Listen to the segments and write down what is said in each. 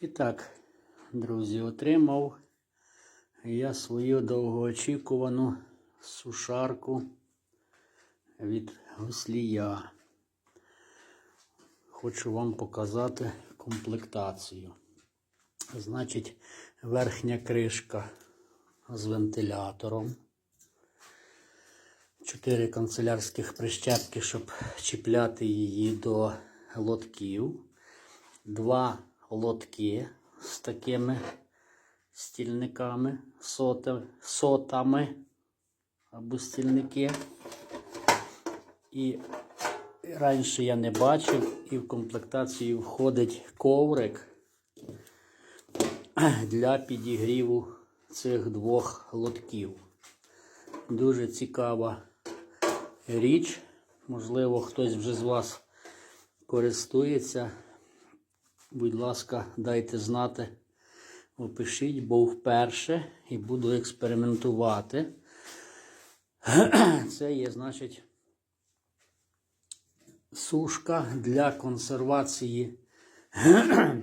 І так, друзі, отримав я свою довгоочікувану сушарку від гуслія. Хочу вам показати комплектацію. Значить, верхня кришка з вентилятором. Чотири канцелярських прищепки, щоб чіпляти її до лотків. Два лотки з такими стільниками, сота- сотами або стільники. І раніше я не бачив, і в комплектацію входить коврик для підігріву цих двох лотків. Дуже цікава річ. Можливо, хтось вже з вас користується. Будь ласка, дайте знати, опишіть, бо вперше і буду експериментувати. Це є, значить, сушка для консервації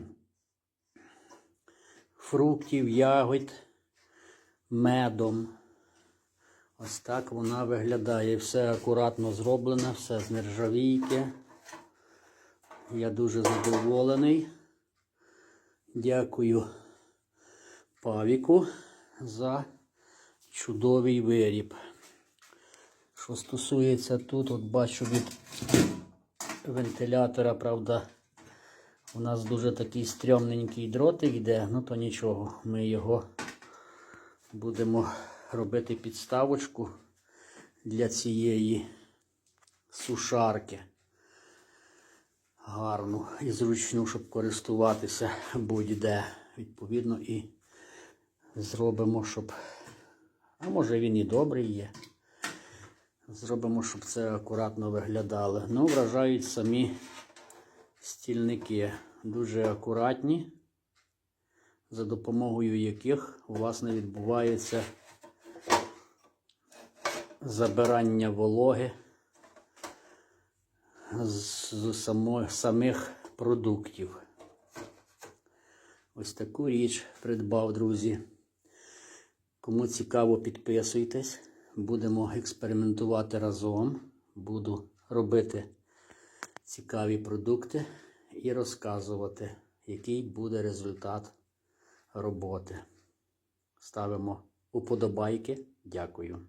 фруктів, ягод медом. Ось так вона виглядає. Все акуратно зроблено, все з нержавійки. Я дуже задоволений. Дякую Павіку за чудовий виріб. Що стосується тут, от бачу від вентилятора, правда, у нас дуже такий стрьомненький дротик йде, ну то нічого, ми його будемо робити підставочку для цієї сушарки. Гарну і зручну, щоб користуватися будь-де. Відповідно, і зробимо, щоб. А може він і добрий є. Зробимо, щоб це акуратно виглядало. Ну, вражають самі стільники. Дуже акуратні, за допомогою яких у вас не відбувається забирання вологи з само, самих продуктів. Ось таку річ придбав, друзі. Кому цікаво, підписуйтесь. Будемо експериментувати разом. Буду робити цікаві продукти і розказувати, який буде результат роботи. Ставимо уподобайки. Дякую.